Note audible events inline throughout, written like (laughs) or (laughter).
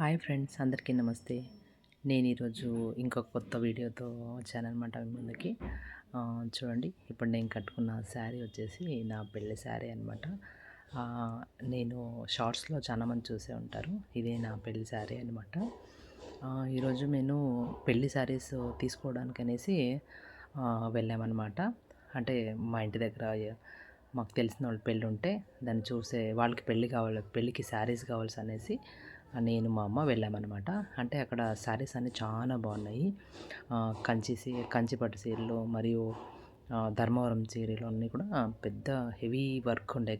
Hi friends అందరికీ నమస్తే. నేను ఈరోజు ఇంకొక కొత్త వీడియోతో వచ్చానమాట అనమాట ముందుకి. చూడండి ఇప్పుడు నేను కట్టుకున్న శారీ వచ్చేసి నా పెళ్ళి శారీ అనమాట నేను షార్ట్స్లో చాలామంది చూసే ఉంటారు. ఇదే నా పెళ్ళి శారీ అనమాట ఈరోజు నేను పెళ్ళి శారీస్ తీసుకోవడానికి అనేసి వెళ్ళామన్నమాట. అంటే మా ఇంటి దగ్గర మాకు తెలిసిన వాళ్ళు పెళ్ళి ఉంటే దాన్ని చూసే వాళ్ళకి పెళ్ళి కావాలి పెళ్ళికి శారీస్ కావాల్సి అనేసి నేను మా అమ్మ వెళ్ళామన్నమాట. అంటే అక్కడ శారీస్ అన్నీ చాలా బాగున్నాయి. కంచి సీ కంచి పట్టు సీరలు మరియు ధర్మవరం చీరలు అన్నీ కూడా పెద్ద హెవీ వర్క్ ఉండే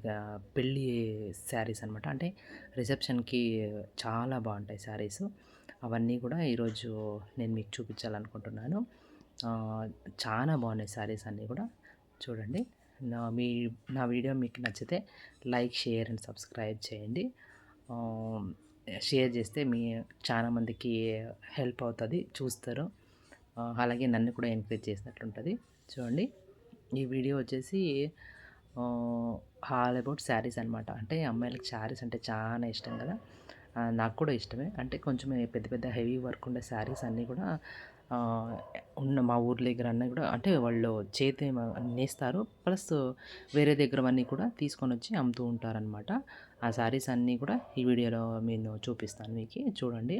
పెళ్ళి శారీస్ అనమాట అంటే రిసెప్షన్కి చాలా బాగుంటాయి శారీస్. అవన్నీ కూడా ఈరోజు నేను మీకు చూపించాలనుకుంటున్నాను. చాలా బాగున్నాయి శారీస్ అన్నీ కూడా. చూడండి. నా మీ నా వీడియో మీకు నచ్చితే లైక్ షేర్ అండ్ సబ్స్క్రైబ్ చేయండి. షేర్ చేస్తే మీ చాలామందికి హెల్ప్ అవుతుంది చూస్తారు. అలాగే నన్ను కూడా ఎంకరేజ్ చేసినట్లుంటుంది. చూడండి ఈ వీడియో వచ్చేసి ఆల్ అబౌట్ శారీస్ అనమాట అంటే అమ్మాయిలకు శారీస్ అంటే చాలా ఇష్టం కదా. నాకు కూడా ఇష్టమే. అంటే కొంచెం పెద్ద పెద్ద హెవీ వర్క్ ఉండే శారీస్ అన్నీ కూడా ఉన్న మా ఊర్ల దగ్గర అన్నీ కూడా అంటే వాళ్ళు చేతి నేస్తారు. ప్లస్ వేరే దగ్గర అన్నీ కూడా తీసుకొని వచ్చి అమ్ముతూ ఉంటారనమాట ఆ శారీస్ అన్నీ కూడా ఈ వీడియోలో నేను చూపిస్తాను మీకు. చూడండి.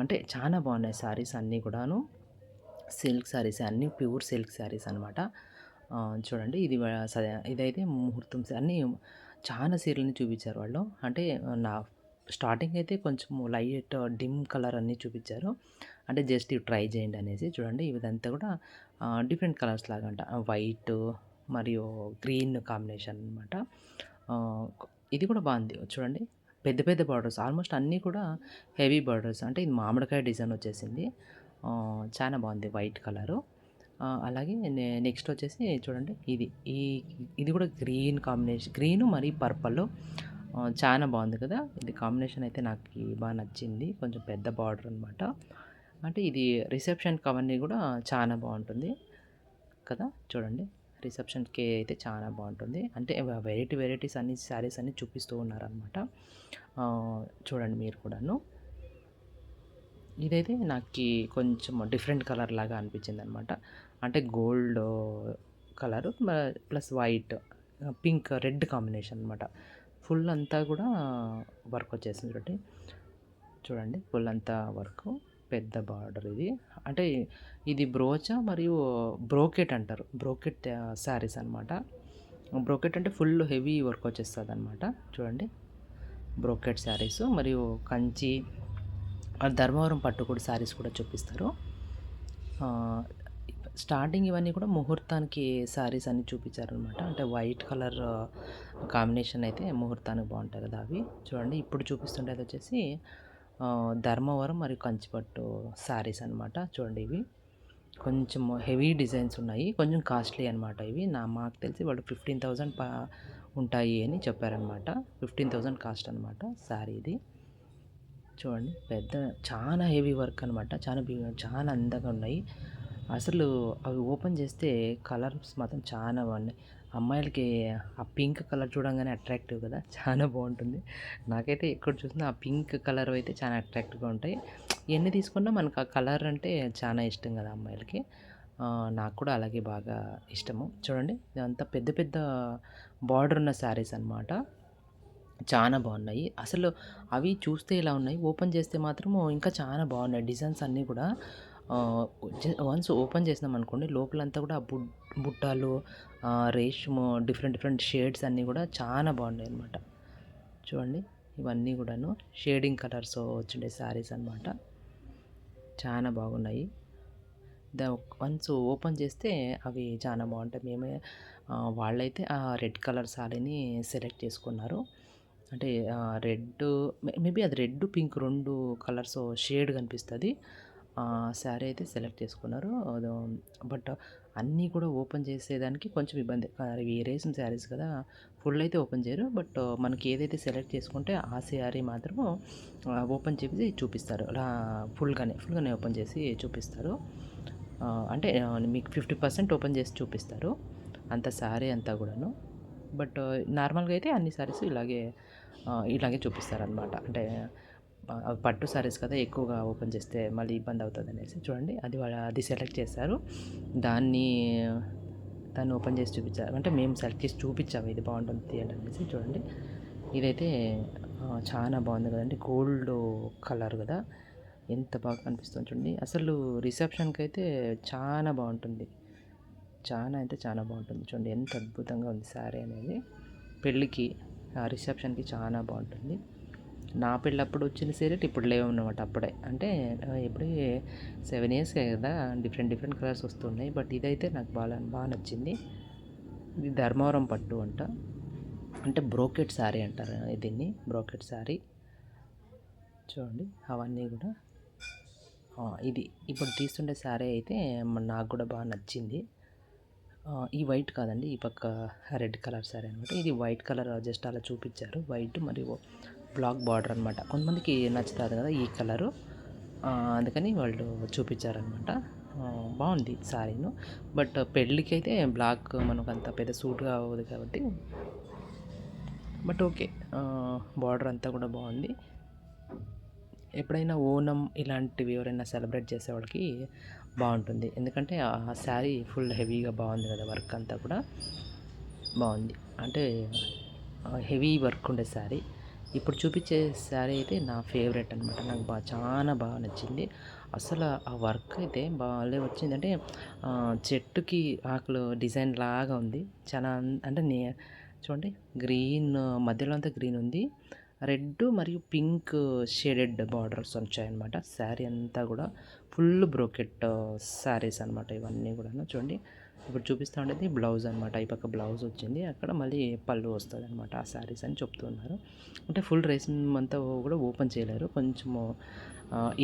అంటే చాలా బాగున్నాయి శారీస్ అన్నీ కూడాను. సిల్క్ శారీస్ అన్నీ ప్యూర్ సిల్క్ శారీస్ అనమాట చూడండి. ఇది ఇదైతే ముహూర్తం అన్నీ చాలా సీరియల్ని చూపించారు వాళ్ళు. అంటే నా స్టార్టింగ్ అయితే కొంచెం లైట్ డిమ్ కలర్ అన్నీ చూపించారు. అంటే జస్ట్ ఇవి ట్రై చేయండి అనేసి చూడండి. ఇదంతా కూడా డిఫరెంట్ కలర్స్ లాగా అంట వైట్ మరియు గ్రీన్ కాంబినేషన్ అనమాట ఇది కూడా బాగుంది. చూడండి. పెద్ద పెద్ద బార్డర్స్. ఆల్మోస్ట్ అన్నీ కూడా హెవీ బార్డర్స్. అంటే ఇది మామిడికాయ డిజైన్ వచ్చేసింది. చాలా బాగుంది వైట్ కలరు. అలాగే నె- నెక్స్ట్ వచ్చేసి చూడండి. ఇది ఈ ఇది కూడా గ్రీన్ కాంబినేషన్ గ్రీన్ మరియు పర్పల్. చాలా బాగుంది కదా. ఇది కాంబినేషన్ అయితే నాకు బాగా నచ్చింది. కొంచెం పెద్ద బార్డర్ అనమాట అంటే ఇది రిసెప్షన్కి అవన్నీ కూడా చాలా బాగుంటుంది. కదా? చూడండి. రిసెప్షన్కి అయితే చాలా బాగుంటుంది. అంటే వెరైటీ వెరైటీస్ అన్ని శారీస్ అన్ని చూపిస్తూ ఉన్నారనమాట చూడండి మీరు కూడాను. ఇదైతే నాకు కొంచెం డిఫరెంట్ కలర్ లాగా అనిపించింది అనమాట అంటే gold colour plus white pink red combination అనమాట ఫుల్ అంతా కూడా వర్క్ వచ్చేసింది చూడండి. చూడండి ఫుల్ అంతా వర్క్. పెద్ద బార్డర్ ఇది. అంటే ఇది బ్రోచా మరియు బ్రోకెట్ అంటారు. బ్రోకెట్ శారీస్ అనమాట బ్రోకెట్ అంటే ఫుల్ హెవీ వర్క్ వచ్చేస్తుంది అనమాట చూడండి. బ్రోకెట్ శారీస్ మరియు కంచి ధర్మవరం పట్టు శారీస్ కూడా చూపిస్తారు. స్టార్టింగ్ ఇవన్నీ కూడా ముహూర్తానికి శారీస్ అన్ని చూపించారనమాట అంటే వైట్ కలర్ కాంబినేషన్ అయితే ముహూర్తానికి బాగుంటాయి కదా అవి. చూడండి. ఇప్పుడు చూపిస్తుండేది వచ్చేసి ధర్మవరం మరియు కంచిపట్టు శారీస్ అనమాట చూడండి ఇవి. కొంచెం హెవీ డిజైన్స్ ఉన్నాయి. కొంచెం కాస్ట్లీ అనమాట ఇవి. నా మాకు తెలిసి వాళ్ళు ఫిఫ్టీన్ థౌజండ్ పా ఉంటాయి అని చెప్పారనమాట ఫిఫ్టీన్ థౌజండ్ కాస్ట్ అనమాట శారీ ఇది. చూడండి పెద్ద చాలా హెవీ వర్క్ అనమాట చాలా చాలా అందంగా ఉన్నాయి. అసలు అవి ఓపెన్ చేస్తే కలర్స్ మాత్రం చాలా ఉన్నాయి అమ్మాయిలకి ఆ పింక్ కలర్ చూడంగానే అట్రాక్టివ్ కదా. చాలా బాగుంటుంది. నాకైతే ఎక్కడ చూసినా ఆ పింక్ కలర్ అయితే చాలా అట్రాక్టివ్గా ఉంటాయి. ఎన్ని తీసుకున్నా మనకు ఆ కలర్ అంటే చాలా ఇష్టం కదా అమ్మాయిలకి. నాకు కూడా అలాగే బాగా ఇష్టము. చూడండి ఇదంతా పెద్ద పెద్ద బార్డర్ ఉన్న శారీస్ అన్నమాట. చాలా బాగున్నాయి. అసలు అవి చూస్తే ఇలా ఉన్నాయి? ఓపెన్ చేస్తే మాత్రము ఇంకా చాలా బాగున్నాయి. డిజైన్స్ అన్నీ కూడా. వన్స్ ఓపెన్ చేసినాం అనుకోండి లోపలంతా కూడా బుడ్ బుట్టాలు రేష్ము డిఫరెంట్ డిఫరెంట్ షేడ్స్ అన్నీ కూడా చాలా బాగున్నాయి అనమాట చూడండి ఇవన్నీ కూడాను షేడింగ్ కలర్స్ వచ్చిండే శారీస్ అన్నమాట. చాలా బాగున్నాయి. ద వన్స్ ఓపెన్ చేస్తే అవి చాలా బాగుంటాయి. మేమే వాళ్ళైతే ఆ రెడ్ కలర్ శారీని సెలెక్ట్ చేసుకున్నారు. అంటే రెడ్ మేబీ అది రెడ్ పింక్ రెండు కలర్స్ షేడ్ కనిపిస్తుంది. శారీ అయితే సెలెక్ట్ చేసుకున్నారు. బట్ అన్నీ కూడా ఓపెన్ చేసేదానికి కొంచెం ఇబ్బంది. వేరేసిన శారీస్ కదా ఫుల్ అయితే ఓపెన్ చేయరు. బట్ మనకి ఏదైతే సెలెక్ట్ చేసుకుంటే ఆ శారీ మాత్రము ఓపెన్ చేసి చూపిస్తారు. ఫుల్గానే ఫుల్గానే ఓపెన్ చేసి చూపిస్తారు. అంటే మీకు ఫిఫ్టీ పర్సెంట్ ఓపెన్ చేసి చూపిస్తారు. అంత శారీ అంతా కూడాను. బట్ నార్మల్గా అయితే అన్ని శారీస్ ఇలాగే ఇలాగే ఇలాగే చూపిస్తారనమాట అంటే పట్టు సారీస్ కదా ఎక్కువగా ఓపెన్ చేస్తే మళ్ళీ ఇబ్బంది అవుతుంది అనేసి చూడండి. అది వాళ్ళ అది సెలెక్ట్ చేశారు. దాన్ని దాన్ని ఓపెన్ చేసి చూపించారు. అంటే మేము సెలెక్ట్ చేసి చూపించాము ఇది బాగుంటుంది తీయండి అనేసి చూడండి. ఇదైతే చాలా బాగుంది కదండి. గోల్డ్ కలర్ కదా. ఎంత బాగా కనిపిస్తుంది చూడండి. అసలు రిసెప్షన్కి అయితే చాలా బాగుంటుంది. చాలా అయితే చాలా బాగుంటుంది చూడండి. ఎంత అద్భుతంగా ఉంది శారీ అనేది. పెళ్ళికి ఆ రిసెప్షన్కి చాలా బాగుంటుంది. నా పెళ్ళప్పుడు వచ్చిన సీరియట్ ఇప్పుడు లేవు అప్పుడే. అంటే ఇప్పుడు ఇప్పుడే సెవెన్ ఇయర్స్ కదా డిఫరెంట్ డిఫరెంట్ కలర్స్ వస్తున్నాయి బట్ ఇదైతే నాకు బాగా బాగా నచ్చింది. ఇది ధర్మవరం పట్టు అంట. అంటే బ్రోకెట్ శారీ అంటారు దీన్ని బ్రోకెట్ శారీ చూడండి అవన్నీ కూడా. ఇది ఇప్పుడు తీస్తుండే శారీ అయితే నాకు కూడా బాగా నచ్చింది. ఈ వైట్ కాదండి ఈ పక్క రెడ్ కలర్ శారీ అనమాట ఇది వైట్ కలర్ జస్ట్ అలా చూపించారు. వైట్ మరియు బ్లాక్ బార్డర్ అనమాట కొంతమందికి నచ్చుతుంది కదా ఈ కలరు. అందుకని వాళ్ళు చూపించారనమాట బాగుంది శారీను బట్ పెళ్ళికి అయితే బ్లాక్ మనకు అంత పెద్ద సూట్గా అవ్వదు కాబట్టి. బట్ ఓకే బార్డర్ అంతా కూడా బాగుంది. ఎప్పుడైనా ఓనం ఇలాంటివి ఎవరైనా సెలబ్రేట్ చేసే వాళ్ళకి బాగుంటుంది. ఎందుకంటే ఆ శారీ ఫుల్ హెవీగా బాగుంది కదా వర్క్ అంతా కూడా. బాగుంది. అంటే హెవీ వర్క్ ఉండే శారీ. ఇప్పుడు చూపించే శారీ అయితే నా ఫేవరెట్ అనమాట నాకు బాగా చాలా బాగా నచ్చింది. అసలు ఆ వర్క్ అయితే బాగాలే వచ్చింది. అంటే చెట్టుకి ఆకులు డిజైన్ లాగా ఉంది. చాలా అంటే నే చూడండి గ్రీన్ మధ్యలో అంతా గ్రీన్ ఉంది. రెడ్ మరియు పింక్ షేడెడ్ బార్డర్స్ వచ్చాయన్నమాట. శారీ అంతా కూడా ఫుల్ బ్రోకెట్ శారీస్ అనమాట ఇవన్నీ కూడా చూడండి ఇప్పుడు చూపిస్తూ ఉండేది బ్లౌజ్ అనమాట ఈ పక్క బ్లౌజ్ వచ్చింది. అక్కడ మళ్ళీ పళ్ళు వస్తుంది అనమాట ఆ శారీస్ అని చెప్తున్నారు. అంటే ఫుల్ రేస్ అంతా కూడా ఓపెన్ చేయలేరు. కొంచెము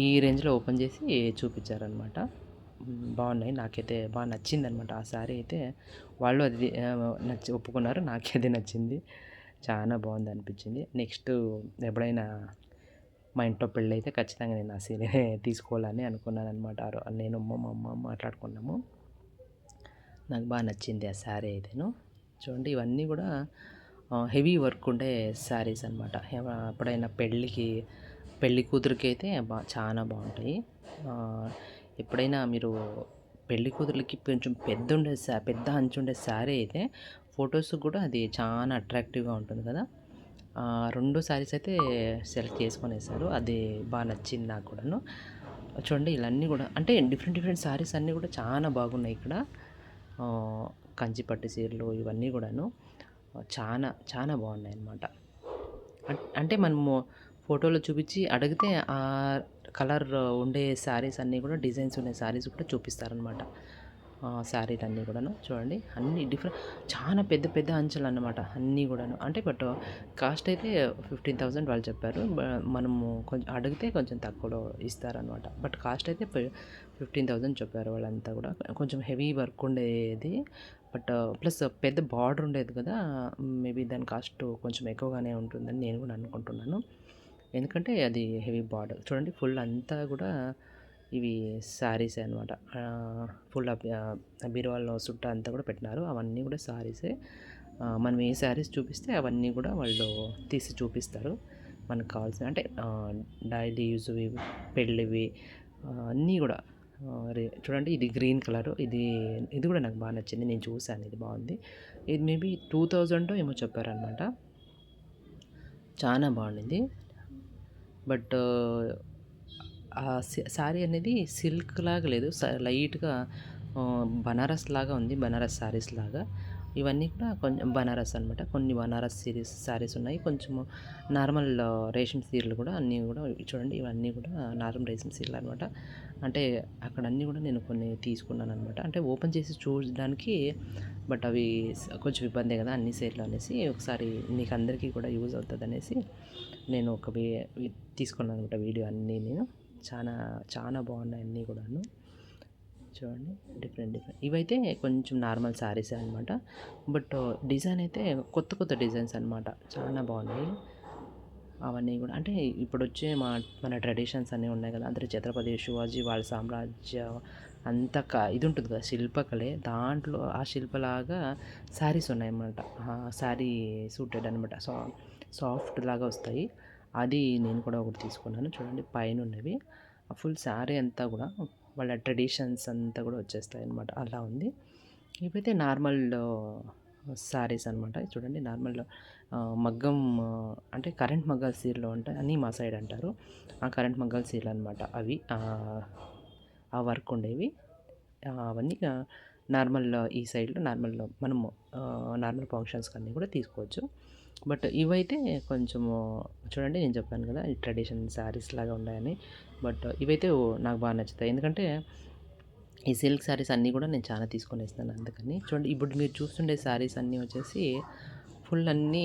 ఈ రేంజ్లో ఓపెన్ చేసి చూపించారనమాట బాగున్నాయి. నాకైతే బాగా నచ్చింది అనమాట ఆ శారీ అయితే వాళ్ళు అది నచ్చి ఒప్పుకున్నారు. నాకైతే నచ్చింది. చాలా బాగుంది అనిపించింది. నెక్స్ట్ ఎప్పుడైనా మా ఇంట్లో పెళ్ళి అయితే ఖచ్చితంగా నేను ఆ సీరే తీసుకోవాలని అనుకున్నాను అనమాట నేను మా అమ్మ మాట్లాడుకున్నాము. నాకు బాగా నచ్చింది ఆ శారీ అయితేను. చూడండి ఇవన్నీ కూడా హెవీ వర్క్ ఉండే శారీస్ అనమాట ఎప్పుడైనా పెళ్ళికి పెళ్ళి కూతురికి అయితే బా చాలా బాగుంటాయి. ఎప్పుడైనా మీరు పెళ్ళి కూతురులకి కొంచెం పెద్ద ఉండే శా పెద్ద అంచు ఉండే శారీ అయితే ఫొటోస్ కూడా అది చాలా అట్రాక్టివ్గా ఉంటుంది కదా. రెండు శారీస్ అయితే సెలెక్ట్ చేసుకునేసారు అది బాగా నచ్చింది నాకు కూడాను. చూడండి ఇవన్నీ కూడా అంటే డిఫరెంట్ డిఫరెంట్ శారీస్ అన్నీ కూడా చాలా బాగున్నాయి ఇక్కడ. కంచిపట్టు చీరలు ఇవన్నీ కూడాను చాలా చాలా బాగున్నాయి అన్నమాట అంటే మనము ఫోటోలో చూపించి అడిగితే ఆ కలర్ ఉండే శారీస్ అన్నీ కూడా డిజైన్స్ ఉండే శారీస్ కూడా చూపిస్తారనమాట శారీస్ అన్నీ కూడాను చూడండి. అన్ని డిఫరెంట్ చాలా పెద్ద పెద్ద అంచెలు అన్నమాట అన్నీ కూడాను. అంటే బట్ కాస్ట్ అయితే ఫిఫ్టీన్ థౌజండ్ వాళ్ళు చెప్పారు. మనము కొంచెం అడిగితే కొంచెం తక్కువలో ఇస్తారనమాట బట్ కాస్ట్ అయితే ఫిఫ్టీన్ థౌజండ్ చెప్పారు వాళ్ళంతా కూడా. కొంచెం హెవీ వర్క్ ఉండేది. బట్ ప్లస్ పెద్ద బార్డర్ ఉండేది కదా మేబీ దాని కాస్ట్ కొంచెం ఎక్కువగానే ఉంటుందని నేను కూడా అనుకుంటున్నాను. ఎందుకంటే అది హెవీ బార్డర్. చూడండి ఫుల్ అంతా కూడా ఇవి శారీసే అనమాట ఫుల్ బీరువాల్లో సుట్ట అంతా కూడా పెట్టినారు. అవన్నీ కూడా శారీసే మనం ఏ శారీస్ చూపిస్తే అవన్నీ కూడా వాళ్ళు తీసి చూపిస్తారు. మనకు కావాల్సిన అంటే డైలీ యూజ్వి పెళ్ళివి అన్నీ కూడా రే- చూడండి ఇది గ్రీన్ కలర్. ఇది ఇది కూడా నాకు బాగా నచ్చింది. నేను చూశాను ఇది బాగుంది. ఇది మేబీ టూ థౌజండ్ ఏమో చెప్పారనమాట చాలా బాగుండింది. బట్ ఆ శారీ అనేది సిల్క్ లాగా లేదు. స- లైట్గా బనారస్ లాగా ఉంది. బనారస్ శారీస్ లాగా. ఇవన్నీ కూడా కొంచెం బనారస్ అనమాట కొన్ని బనారస్ సిరీస్ శారీస్ ఉన్నాయి. కొంచెము నార్మల్ రేషన్ సీరలు కూడా అన్నీ కూడా చూడండి. ఇవన్నీ కూడా నార్మల్ రేషన్ సీరలు అనమాట అంటే అక్కడ అన్నీ కూడా నేను కొన్ని తీసుకున్నాను అనమాట అంటే ఓపెన్ చేసి చూడడానికి బట్ అవి కొంచెం ఇబ్బందే కదా అన్ని సీరలు అనేసి. ఒకసారి మీకు అందరికీ కూడా యూజ్ అవుతుంది అనేసి నేను ఒక తీసుకున్నాను అనమాట వీడియో అన్నీ నేను. చాలా చాలా బాగున్నాయి అన్నీ కూడాను. చూడండి డిఫరెంట్ డిఫరెంట్ ఇవైతే కొంచెం నార్మల్ శారీస్ అనమాట బట్ డిజైన్ అయితే కొత్త కొత్త డిజైన్స్ అనమాట చాలా బాగున్నాయి. అవన్నీ కూడా అంటే ఇప్పుడు వచ్చే మా మన ట్రెడిషన్స్ అన్నీ ఉన్నాయి కదా. అందరూ ఛత్రపతి శివాజీ వాళ్ళ సామ్రాజ్య అంత క ఇది ఉంటుంది కదా శిల్పకళే. దాంట్లో ఆ శిల్పలాగా శారీస్ ఉన్నాయన్నమాట. శారీ సూటెడ్ అనమాట సా సాఫ్ట్ లాగా వస్తాయి. అది నేను కూడా ఒకటి తీసుకున్నాను. చూడండి పైన ఉన్నవి ఫుల్ శారీ అంతా కూడా వాళ్ళ ట్రెడిషన్స్ అంతా కూడా వచ్చేస్తాయి అనమాట అలా ఉంది. ఇవైతే నార్మల్ శారీస్ అనమాట చూడండి నార్మల్ మగ్గం అంటే కరెంట్ మగ్గాల సీరలో ఉంటాయి. అని మా సైడ్ అంటారు. ఆ కరెంట్ మగ్గాల సీరలు అనమాట అవి. ఆ, వర్క్ ఉండేవి. అవన్నీ నార్మల్ ఈ సైడ్లో నార్మల్ మనము నార్మల్ ఫంక్షన్స్కి అన్నీ కూడా తీసుకోవచ్చు. బట్ ఇవైతే కొంచెము చూడండి నేను చెప్పాను కదా ఈ ట్రెడిషన్ శారీస్ లాగా ఉన్నాయని. బట్ ఇవైతే నాకు బాగా నచ్చుతాయి. ఎందుకంటే ఈ సిల్క్ శారీస్ అన్నీ కూడా నేను చాలా తీసుకొని వేస్తాను అందుకని. చూడండి ఇప్పుడు మీరు చూస్తుండే శారీస్ అన్నీ వచ్చేసి ఫుల్ అన్నీ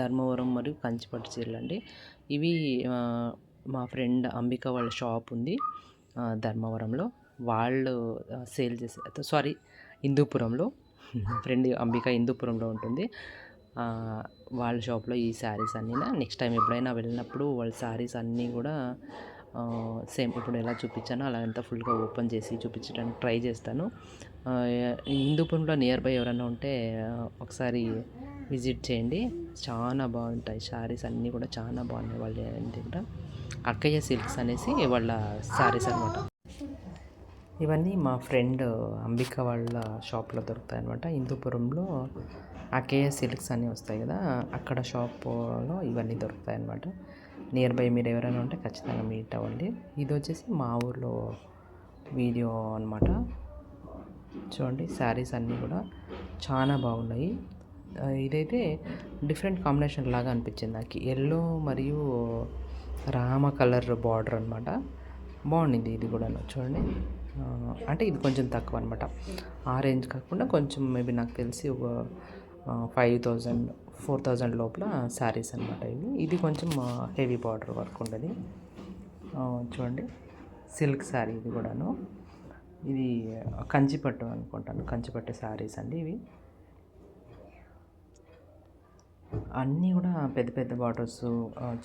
ధర్మవరం మరియు కంచిపట్టు చీరలు అండి. ఇవి మా ఫ్రెండ్ అంబిక వాళ్ళ షాప్ ఉంది ధర్మవరంలో. వాళ్ళు సేల్ చేసే సారీ హిందూపురంలో (laughs) ఫ్రెండ్ అంబిక హిందూపురంలో ఉంటుంది. వాళ్ళ షాప్లో ఈ శారీస్ అన్నీ నెక్స్ట్ టైం ఎప్పుడైనా వెళ్ళినప్పుడు వాళ్ళ శారీస్ అన్నీ కూడా సేమ్ ఇప్పుడు ఎలా చూపించానో అలా అంతా ఫుల్గా ఓపెన్ చేసి చూపించడానికి ట్రై చేస్తాను. ఆ, హిందూపురంలో నియర్ బై ఎవరైనా ఉంటే ఒకసారి విజిట్ చేయండి. చాలా బాగుంటాయి శారీస్ అన్నీ కూడా చాలా బాగున్నాయి వాళ్ళ దగ్గర. అక్కయ్య సిల్క్స్ అనేసి వాళ్ళ శారీస్ అనమాట ఇవన్నీ మా ఫ్రెండ్ అంబిక వాళ్ళ షాప్లో దొరుకుతాయి అనమాట హిందూపురంలో అకేయ సిల్క్స్ అన్నీ వస్తాయి కదా అక్కడ షాప్లో ఇవన్నీ దొరుకుతాయి అనమాట నియర్ బై మీరు ఎవరైనా ఉంటే ఖచ్చితంగా మీట్ అవ్వండి. ఇది వచ్చేసి మా ఊర్లో వీడియో అనమాట చూడండి శారీస్ అన్నీ కూడా చాలా బాగున్నాయి. ఇదైతే డిఫరెంట్ కాంబినేషన్ లాగా అనిపించింది నాకు. ఎల్లో మరియు రామ కలర్ బార్డర్ అనమాట బాగుండింది ఇది కూడా చూడండి. అంటే ఇది కొంచెం తక్కువ అనమాట ఆరెంజ్ కాకుండా కొంచెం మేబీ నాకు తెలిసి ఒక ఫైవ్ థౌజండ్ ఫోర్ థౌజండ్ లోపల శారీస్ అనమాట ఇవి. ఇది కొంచెం హెవీ బార్డర్ వర్క్ ఉండేది. చూడండి. సిల్క్ శారీ ఇది కూడాను. ఇది కంచిపట్టు అనుకుంటాను. కంచిపట్టు శారీస్ అండి ఇవి. అన్నీ కూడా పెద్ద పెద్ద బార్డర్స్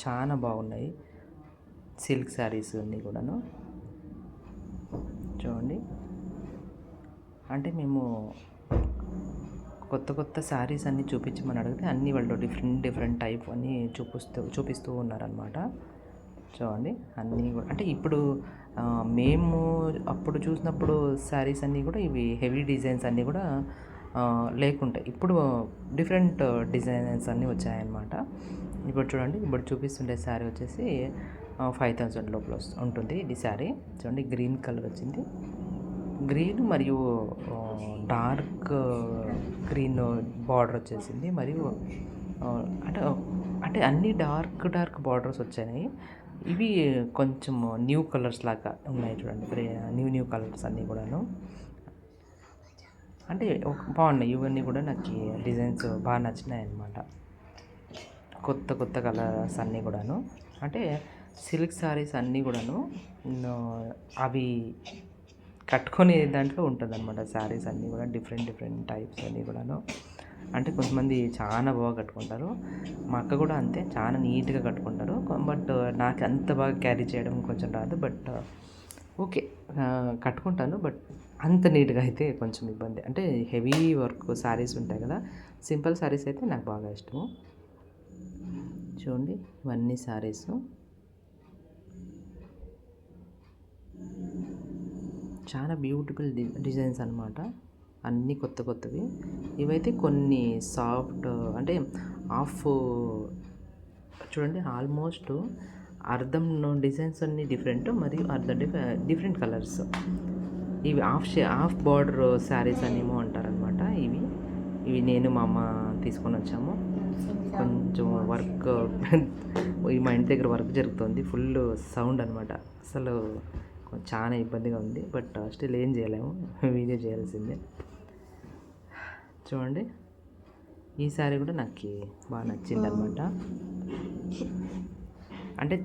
చాలా బాగున్నాయి. సిల్క్ శారీస్ అన్నీ కూడాను. చూడండి. అంటే మేము కొత్త కొత్త శారీస్ అన్నీ చూపించమని అడిగితే అన్నీ వాళ్ళు డిఫరెంట్ డిఫరెంట్ టైప్ అన్నీ చూపిస్తూ చూపిస్తూ ఉన్నారనమాట చూడండి అన్నీ కూడా అంటే ఇప్పుడు మేము అప్పుడు చూసినప్పుడు శారీస్ అన్నీ కూడా ఇవి హెవీ డిజైన్స్ అన్నీ కూడా లేకుంటాయి ఇప్పుడు డిఫరెంట్ డిజైన్స్ అన్నీ వచ్చాయన్నమాట. ఇప్పుడు చూడండి ఇప్పుడు చూపిస్తుండే శారీ వచ్చేసి ఫైవ్ థౌజండ్ లోపల ఉంటుంది ఇది శారీ చూడండి గ్రీన్ కలర్ వచ్చింది. గ్రీన్ మరియు డార్క్ గ్రీన్ బార్డర్ వచ్చేసింది. మరియు అంటే అంటే అన్ని డార్క్ డార్క్ బార్డర్స్ వచ్చాయి. ఇవి కొంచెం న్యూ కలర్స్ లాగా ఉన్నాయి చూడండి. న్యూ న్యూ కలర్స్ అన్నీ కూడాను. అంటే బాగున్నాయి. ఇవన్నీ కూడా నాకు డిజైన్స్ బాగా నచ్చినాయి అన్నమాట కొత్త కొత్త కలర్స్ అన్నీ కూడాను. అంటే సిల్క్ శారీస్ అన్నీ కూడాను అవి కట్టుకునే దాంట్లో ఉంటుంది అనమాట శారీస్ అన్నీ కూడా డిఫరెంట్ డిఫరెంట్ టైప్స్ అన్నీ కూడాను. అంటే కొంతమంది చాలా బాగా కట్టుకుంటారు. మా అక్క కూడా అంతే చాలా నీట్గా కట్టుకుంటారు. బట్ నాకు అంత బాగా క్యారీ చేయడం కొంచెం రాదు. But okay కట్టుకుంటాను. బట్ అంత నీట్గా అయితే కొంచెం ఇబ్బంది. అంటే హెవీ వర్క్ శారీస్ ఉంటాయి కదా. సింపుల్ శారీస్ అయితే నాకు బాగా ఇష్టము. చూడండి ఇవన్నీ శారీస్. చాలా బ్యూటిఫుల్ డి డిజైన్స్ అనమాట అన్నీ కొత్త కొత్తవి. ఇవైతే కొన్ని సాఫ్ట్ అంటే హాఫ్ చూడండి ఆల్మోస్ట్ అర్థం డిజైన్స్ అన్నీ డిఫరెంట్ మరియు అర్థం డిఫరెంట్ కలర్స్ ఇవి హాఫ్ షే హాఫ్ బార్డర్ శారీస్ అనేమో అంటారనమాట ఇవి. ఇవి నేను మా అమ్మ తీసుకొని వచ్చాము. కొంచెం వర్క్ (laughs) ఈ మా ఇంటి దగ్గర వర్క్ జరుగుతుంది. ఫుల్ సౌండ్ అనమాట అసలు చాలా ఇబ్బందిగా ఉంది బట్ స్టిల్ ఏం చేయలేము. (laughs) వీడియో చేయాల్సిందే. చూడండి. ఈ శారీ కూడా నాకు బాగా నచ్చింది అనమాట అంటే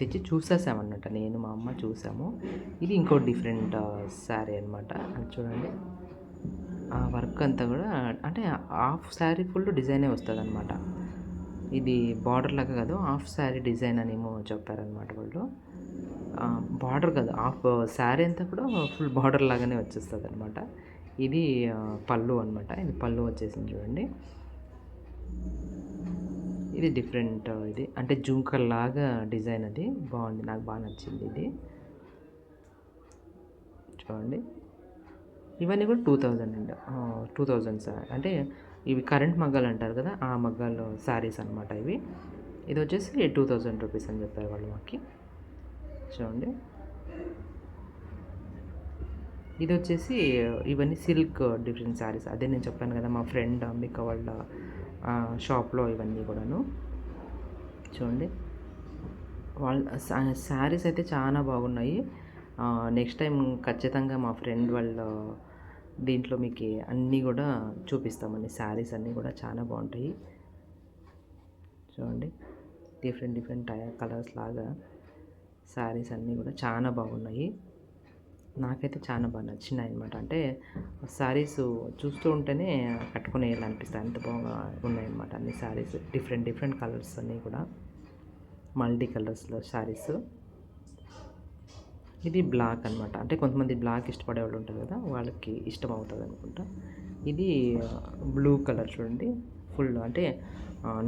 తెచ్చి చూసేసామన్నమాట. నేను మా అమ్మ చూసాము. ఇది ఇంకో డిఫరెంట్ శారీ అనమాట చూడండి. ఆ వర్క్ అంతా కూడా అంటే హాఫ్ శారీ ఫుల్ డిజైనే వస్తుంది అనమాట ఇది బార్డర్ లాగా కాదు హాఫ్ శారీ డిజైన్ అనేమో చెప్పారనమాట వాళ్ళు. బార్డర్ కాదు. హాఫ్ శారీ అంతా కూడా ఫుల్ బార్డర్ లాగానే వచ్చేస్తుంది అనమాట ఇది పళ్ళు అనమాట ఇది పళ్ళు వచ్చేసింది చూడండి. ఇది డిఫరెంట్ ఇది. అంటే జుంకర్ లాగా డిజైన్ అది. బాగుంది. నాకు బాగా నచ్చింది ఇది. చూడండి. ఇవన్నీ కూడా టూ థౌజండ్ అండి. టూ థౌజండ్ సార్ అంటే ఇవి కరెంట్ మగ్గాలు అంటారు కదా ఆ మగ్గాలు శారీస్ అనమాట ఇవి. ఇది వచ్చేసి టూ థౌజండ్ రూపీస్ అని చెప్పారు వాళ్ళు మాకు. చూడండి. ఇది వచ్చేసి ఇవన్నీ సిల్క్ డిఫరెంట్ శారీస్. అదే నేను చెప్పాను కదా మా ఫ్రెండ్ అంబిక వాళ్ళ షాప్లో ఇవన్నీ కూడాను. చూడండి. వాళ్ళ శారీస్ అయితే చాలా బాగున్నాయి. నెక్స్ట్ టైం ఖచ్చితంగా మా ఫ్రెండ్ వాళ్ళ దీంట్లో మీకు అన్నీ కూడా చూపిస్తామండి. శారీస్ అన్నీ కూడా చాలా బాగుంటాయి. చూడండి. డిఫరెంట్ డిఫరెంట్ కలర్స్ లాగా. శారీస్ అన్నీ కూడా చాలా బాగున్నాయి. నాకైతే చాలా బాగా నచ్చినాయి అనమాట అంటే శారీస్ చూస్తూ ఉంటేనే కట్టుకునేయాలనిపిస్తాయి అంత బాగా ఉన్నాయన్నమాట అన్ని శారీస్. డిఫరెంట్ డిఫరెంట్ కలర్స్ అన్నీ కూడా. మల్టీ కలర్స్లో శారీస్. ఇది బ్లాక్ అనమాట అంటే కొంతమంది బ్లాక్ ఇష్టపడే వాళ్ళు ఉంటారు కదా వాళ్ళకి ఇష్టం అవుతుంది అనుకుంటా ఇది బ్లూ కలర్ చూడండి. ఫుల్ అంటే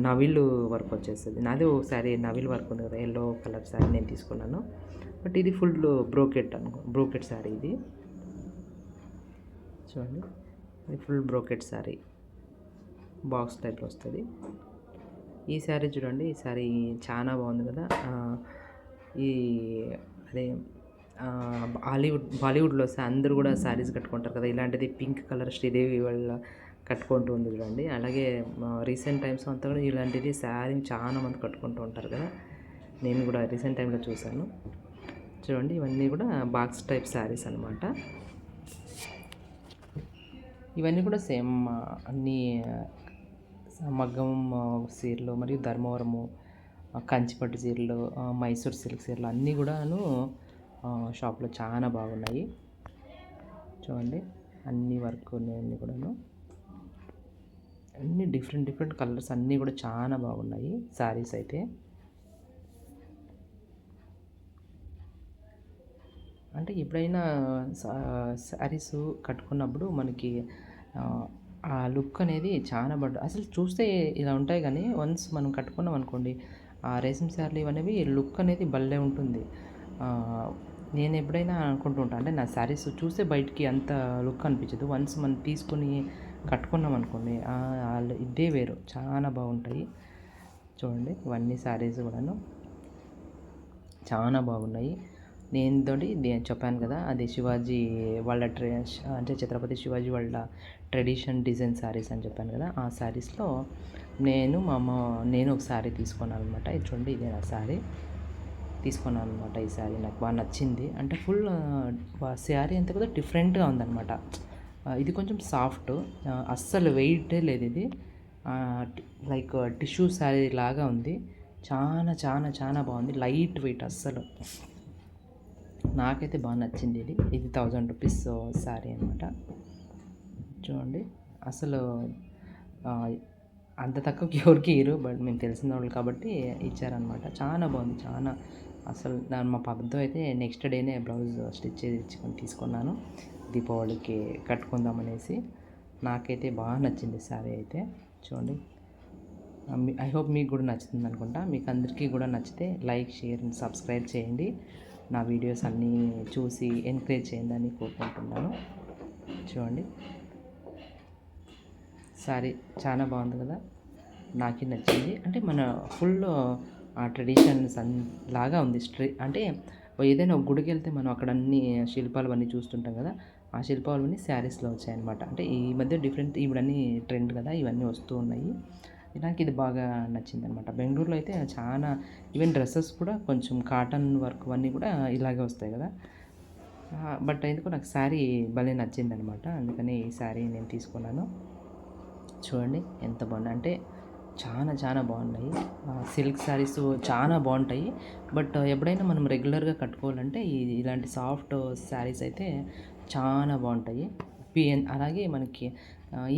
నవిలు వర్క్ వచ్చేస్తుంది. నాది ఒకసారి నవిల్ వర్క్ ఉంది కదా ఎల్లో కలర్ శారీ నేను తీసుకున్నాను. బట్ ఇది ఫుల్ బ్రోకెట్ అనుకో బ్రోకెట్ శారీ ఇది. చూడండి ఇది ఫుల్ బ్రోకెట్ శారీ బాక్స్ టైప్లో వస్తుంది. ఈ శారీ చూడండి ఈ శారీ చాలా బాగుంది కదా. ఈ అదే బాలీవుడ్ బాలీవుడ్లో వస్తే అందరూ కూడా శారీస్ కట్టుకుంటారు కదా. ఇలాంటిది పింక్ కలర్ శ్రీదేవి వాళ్ళ కట్టుకుంటూ ఉంది చూడండి. అలాగే రీసెంట్ టైమ్స్ అంతా కూడా ఇలాంటిది శారీ చాలా మంది కట్టుకుంటూ ఉంటారు కదా. నేను కూడా రీసెంట్ టైంలో చూశాను. చూడండి ఇవన్నీ కూడా బాక్స్ టైప్ శారీస్ అనమాట ఇవన్నీ కూడా సేమ్ అన్నీ మగ్గం సీరలు చీరలు మరియు ధర్మవరము కంచిపట్టు చీరలు మైసూర్ సిల్క్ చీరలు అన్నీ కూడాను షాప్లో చాలా బాగున్నాయి. చూడండి అన్ని వర్క్ ఉన్నాయి అన్నీ కూడాను. అన్ని డిఫరెంట్ డిఫరెంట్ కలర్స్ అన్నీ కూడా చాలా బాగున్నాయి. శారీస్ అయితే. అంటే ఎప్పుడైనా శారీస్ కట్టుకున్నప్పుడు మనకి ఆ, లుక్ అనేది చాలా బడ్ అసలు చూస్తే ఇలా ఉంటాయి కానీ వన్స్ మనం కట్టుకున్నాం అనుకోండి ఆ రేసం శారీలు ఇవనేవి లుక్ అనేది భలే ఉంటుంది. నేను ఎప్పుడైనా అనుకుంటుంటాను అంటే నా శారీస్ చూస్తే బయటికి అంత లుక్ అనిపించదు. వన్స్ మనం తీసుకొని కట్టుకున్నాం అనుకోండి వాళ్ళు ఇదే వేరు. చాలా బాగుంటాయి. చూడండి ఇవన్నీ శారీస్ కూడాను. చాలా బాగున్నాయి. నేను తోటి చెప్పాను కదా అది శివాజీ వాళ్ళ ట్రె అంటే ఛత్రపతి శివాజీ వాళ్ళ ట్రెడిషన్ డిజైన్ శారీస్ అని చెప్పాను కదా ఆ శారీస్లో నేను మా అమ్మ నేను ఒక శారీ తీసుకున్నాను అనమాట ఇది చూడండి ఇదే నా శారీ తీసుకున్నాను అనమాట ఈ శారీ నాకు బాగా నచ్చింది. అంటే ఫుల్ శారీ అంతా కూడా డిఫరెంట్గా ఉందన్నమాట. ఇది కొంచెం సాఫ్ట్. అస్సలు వెయిటే లేదు ఇది. లైక్ టిష్యూ శారీ లాగా ఉంది. చాలా చాలా చాలా బాగుంది. లైట్ వెయిట్ అస్సలు. నాకైతే బాగా నచ్చింది ఇది. ఇది థౌజండ్ రూపీస్ శారీ అనమాట చూడండి. అసలు అంత తక్కువకి (laughs) ఎవరికి ఇరు బట్ మేము తెలిసిన వాళ్ళు కాబట్టి ఇచ్చారనమాట చాలా బాగుంది చాలా అసలు నా మా పాపతో అయితే నెక్స్ట్ డేనే బ్లౌజ్ స్టిచ్ చేసి ఇచ్చుకొని తీసుకున్నాను. దీపావళికి కట్టుకుందామనేసి నాకైతే బాగా నచ్చింది శారీ అయితే. చూడండి. ఐ హోప్ మీకు కూడా నచ్చుతుంది అనుకుంటా. మీకు అందరికీ కూడా నచ్చితే లైక్ షేర్ సబ్స్క్రైబ్ చేయండి. నా వీడియోస్ అన్నీ చూసి ఎంకరేజ్ చేయండి అని కోరుకుంటున్నాను. చూడండి. సారీ చాలా బాగుంది కదా. నాకు నచ్చింది. అంటే మన ఫుల్ ఆ ట్రెడిషన్స్ లాగా ఉంది. స్ట్రీ అంటే ఏదైనా గుడికి వెళ్తే మనం అక్కడ అన్ని శిల్పాలు అన్నీ చూస్తుంటాం కదా. ఆ శిల్పాలు అన్నీ శారీస్లో వచ్చాయన్నమాట. అంటే ఈ మధ్య డిఫరెంట్ ఇవన్నీ ట్రెండ్ కదా ఇవన్నీ వస్తూ ఉన్నాయి. నాకు ఇది బాగా నచ్చింది అనమాట బెంగళూరులో అయితే చాలా ఈవెన్ డ్రెస్సెస్ కూడా కొంచెం కాటన్ వర్క్ అన్నీ కూడా ఇలాగే వస్తాయి కదా. బట్ ఎందుకో నాకు శారీ భలే నచ్చింది అనమాట అందుకని ఈ శారీ నేను తీసుకున్నాను. చూడండి ఎంత బాగుంది. అంటే చాలా చాలా బాగున్నాయి. సిల్క్ శారీస్ చాలా బాగుంటాయి. బట్ ఎప్పుడైనా మనం రెగ్యులర్గా కట్టుకోవాలంటే ఇలాంటి సాఫ్ట్ శారీస్ అయితే చాలా బాగుంటాయి. పిఎన్ అలాగే మనకి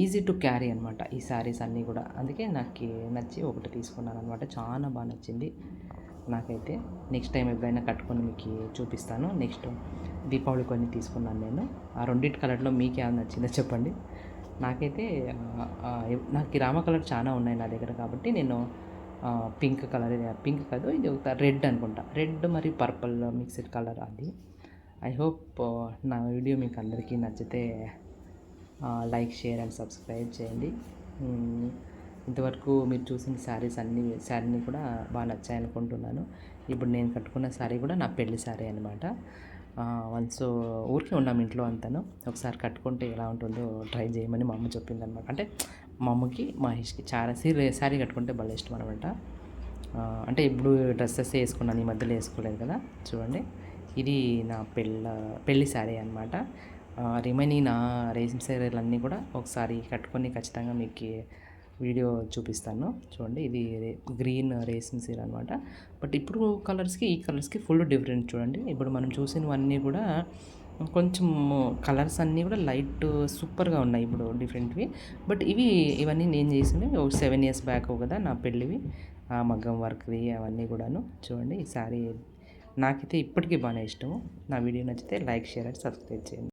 ఈజీ టు క్యారీ అనమాట ఈ శారీస్ అన్నీ కూడా. అందుకే నాకు నచ్చి ఒకటి తీసుకున్నాను అనమాట చాలా బాగా నచ్చింది. నాకైతే నెక్స్ట్ టైం ఎప్పుడైనా కట్టుకొని మీకు చూపిస్తాను. నెక్స్ట్ దీపావళి కొన్ని తీసుకున్నాను నేను. ఆ రెండింటి కలర్లో మీకు ఏమైనా నచ్చిందో చెప్పండి. నాకైతే నాకు రామ కలర్ చాలా ఉన్నాయి నా దగ్గర కాబట్టి నేను పింక్ కలర్ పింక్ కాదు ఇది ఒక రెడ్ అనుకుంటా. రెడ్ మరియు పర్పుల్ మిక్స్డ్ కలర్ అది. ఐ హోప్ uh, నా వీడియో మీకు అందరికీ నచ్చితే లైక్ షేర్ అండ్ సబ్స్క్రైబ్ చేయండి. ఇంతవరకు మీరు చూసిన శారీస్ అన్ని శారీని కూడా బాగా నచ్చాయి అనుకుంటున్నాను ఇప్పుడు నేను కట్టుకున్న శారీ కూడా నా పెళ్ళి శారీ అనమాట వన్స్ uh, ఊరికే ఉన్నాం ఇంట్లో అంతాను. ఒకసారి కట్టుకుంటే ఎలా ఉంటుందో ట్రై చేయమని మా అమ్మ చెప్పింది అనమాట అంటే మా అమ్మకి మహేష్కి చాలా సీరే శారీ కట్టుకుంటే భలే ఇష్టం అనమాట అంటే ఇప్పుడు డ్రెస్సెస్ వేసుకున్నాను ఈ మధ్యలో వేసుకోలేదు కదా. చూడండి. ఇది నా పెళ్ళ పెళ్ళి శారీ అనమాట రిమైనింగ్ నా రేసింగ్ శారీలన్నీ కూడా ఒకసారి కట్టుకొని ఖచ్చితంగా మీకు వీడియో చూపిస్తాను. చూడండి ఇది గ్రీన్ రేసిన్ సీర్ అనమాట బట్ ఇప్పుడు కలర్స్కి ఈ కలర్స్కి ఫుల్ డిఫరెంట్ చూడండి. ఇప్పుడు మనం చూసినవన్నీ కూడా కొంచెం కలర్స్ అన్నీ కూడా లైట్ సూపర్గా ఉన్నాయి ఇప్పుడు డిఫరెంట్వి. బట్ ఇవి ఇవన్నీ నేను చేసినవి ఒక సెవెన్ ఇయర్స్ బ్యాక్ కదా నా పెళ్ళివి. ఆ మగ్గం వర్క్వి అవన్నీ కూడాను. చూడండి ఈ శారీ నాకైతే ఇప్పటికీ బాగానే ఇష్టము నా వీడియో నచ్చితే లైక్ షేర్ అండ్ సబ్స్క్రైబ్ చేయండి.